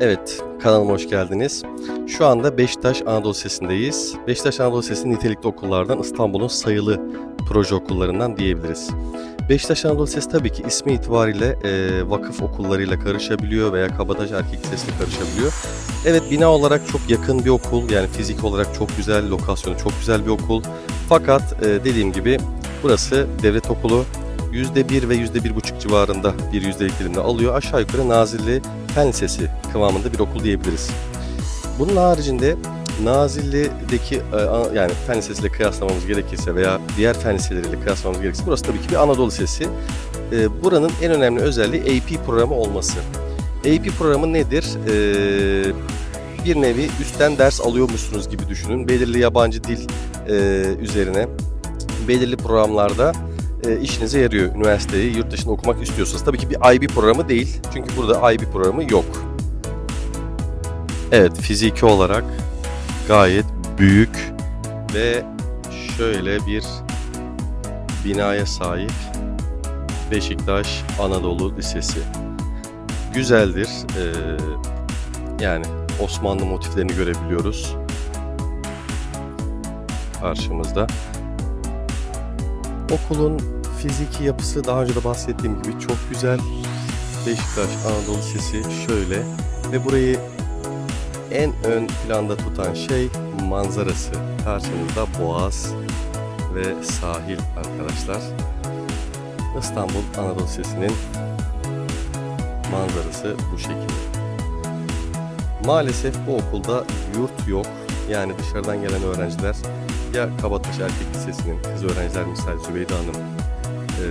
Evet, kanalıma hoş geldiniz. Şu anda Beşiktaş Anadolu Lisesi'ndeyiz. Beşiktaş Anadolu Lisesi nitelikli okullardan İstanbul'un sayılı proje okullarından diyebiliriz. Beşiktaş Anadolu Lisesi tabii ki ismi itibariyle e, vakıf okullarıyla karışabiliyor veya Kabataş Erkek Lisesi'yle karışabiliyor. Evet bina olarak çok yakın bir okul yani fizik olarak çok güzel, lokasyonu çok güzel bir okul. Fakat e, dediğim gibi burası devlet okulu. %1 ve %1,5 civarında bir yüzdelik dilimde alıyor. Aşağı yukarı Nazilli Fen Lisesi kıvamında bir okul diyebiliriz. Bunun haricinde Nazilli'deki e, yani fen lisesiyle kıyaslamamız gerekirse veya diğer fen liseleriyle kıyaslamamız gerekirse burası tabii ki bir Anadolu Lisesi. E, Buranın en önemli özelliği AP programı olması. AP programı nedir? E, Bir nevi üstten ders alıyormuşsunuz gibi düşünün. Belirli yabancı dil üzerine belirli programlarda e, işinize yarıyor. Üniversiteyi yurt dışında okumak istiyorsanız. Tabii ki bir IB programı değil. Çünkü burada IB programı yok. Evet, fiziki olarak gayet büyük ve şöyle bir binaya sahip Beşiktaş Anadolu Lisesi. Güzeldir. Ee, yani Osmanlı motiflerini görebiliyoruz. Karşımızda. Okulun fiziki yapısı daha önce de bahsettiğim gibi çok güzel. Beşiktaş Anadolu Lisesi şöyle ve burayı en ön planda tutan şey manzarası. Karşınızda Boğaz ve sahil arkadaşlar. İstanbul Anadolu Lisesi'nin manzarası bu şekilde. Maalesef bu okulda yurt yok. Yani dışarıdan gelen öğrenciler ya Kabataş Erkek Lisesi'nin kız öğrenciler misal Zübeyde Hanım e,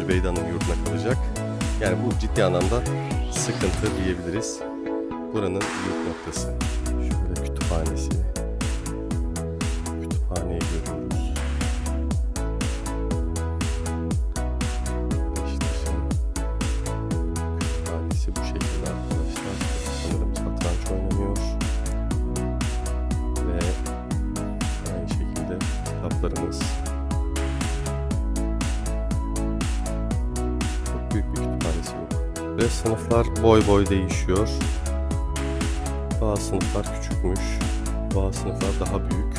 Zübeyde Hanım yurduna kalacak. Yani bu ciddi anlamda sıkıntı diyebiliriz. Buranın yurt noktası. Şöyle kütüphanesi. Kütüphaneyi görüyoruz. Sınıflar boy boy değişiyor. Bazı sınıflar küçükmüş. Bazı sınıflar daha büyük.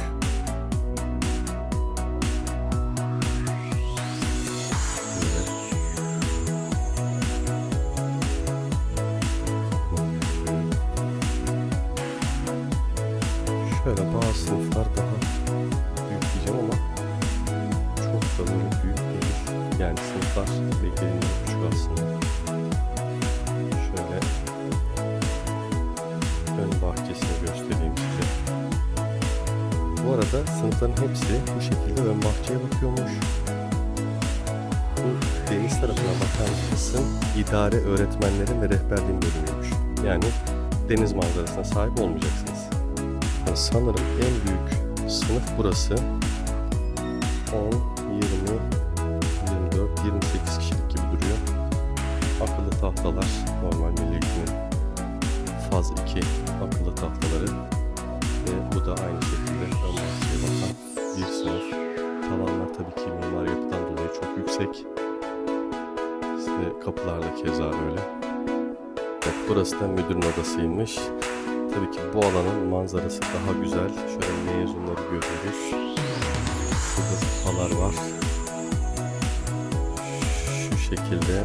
Şöyle bazı sınıflar daha büyük diyeceğim ama çok da böyle büyük değil. Yani sınıflar beklediğimden küçük aslında. Bu arada sınıfların hepsi bu şekilde ön bahçeye bakıyormuş. Bu deniz tarafına bakan kısım idare öğretmenlerin ve rehberliğin bölümüymüş. Yani deniz manzarasına sahip olmayacaksınız. Yani sanırım en büyük sınıf burası. 10, 20, 24, 28 kişilik gibi duruyor. Akıllı tahtalar normal milli faz 2 akıllı tahtaları ve bu da aynı şekilde ön bahçeye bakan bir sınıf. Tavanlar tabii ki mimar yapıdan dolayı çok yüksek. İşte kapılar da keza öyle. Evet, burası da müdürün odasıymış. Tabii ki bu alanın manzarası daha güzel. Şöyle mezunları görüyoruz. Şurada kupalar var. Şu şekilde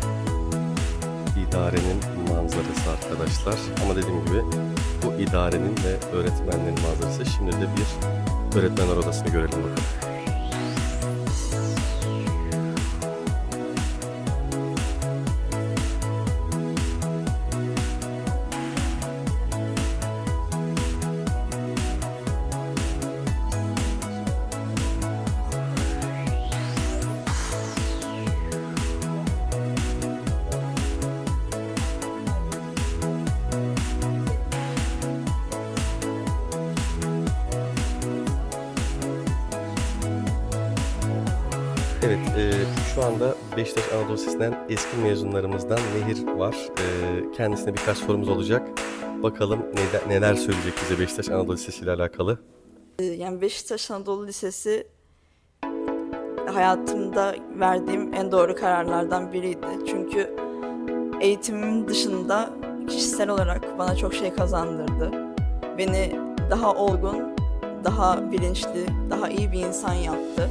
idarenin manzarası arkadaşlar. Ama dediğim gibi bu idarenin ve öğretmenlerin manzarası. Şimdi de bir öğretmenler odasını görelim bakalım. Evet, e, şu anda Beşiktaş Anadolu Lisesi'nden eski mezunlarımızdan Nehir var. E, kendisine birkaç sorumuz olacak. Bakalım neler, neler söyleyecek bize Beşiktaş Anadolu Lisesi ile alakalı. Ee, Yani Beşiktaş Anadolu Lisesi hayatımda verdiğim en doğru kararlardan biriydi. Çünkü eğitimim dışında kişisel olarak bana çok şey kazandırdı. Beni daha olgun, daha bilinçli, daha iyi bir insan yaptı.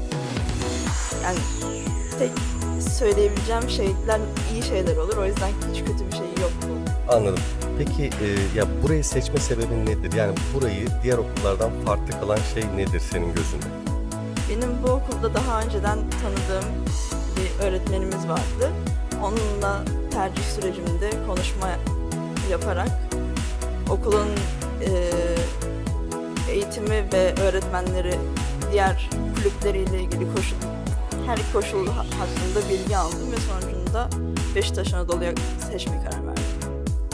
Yani tek söyleyebileceğim şeyler iyi şeyler olur. O yüzden hiç kötü bir şey yok. Anladım. Peki e, ya burayı seçme sebebin nedir? Yani burayı diğer okullardan farklı kılan şey nedir senin gözünde? Benim bu okulda daha önceden tanıdığım bir öğretmenimiz vardı. Onunla tercih sürecimde konuşma yaparak okulun eee, eğitimi ve öğretmenleri diğer kulüpleriyle ilgili koşul her koşul ha- hakkında bilgi aldım ve sonucunda Beşiktaş Anadolu'ya seçme karar verdim.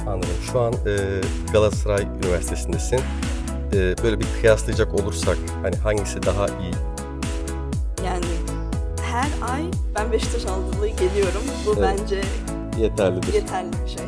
Anladım. Şu an e, Galatasaray Üniversitesi'ndesin. E, böyle bir kıyaslayacak olursak hani hangisi daha iyi? Yani her ay ben Beşiktaş Anadolu'ya geliyorum. Bu Evet. bence Yeterlidir. yeterli bir şey.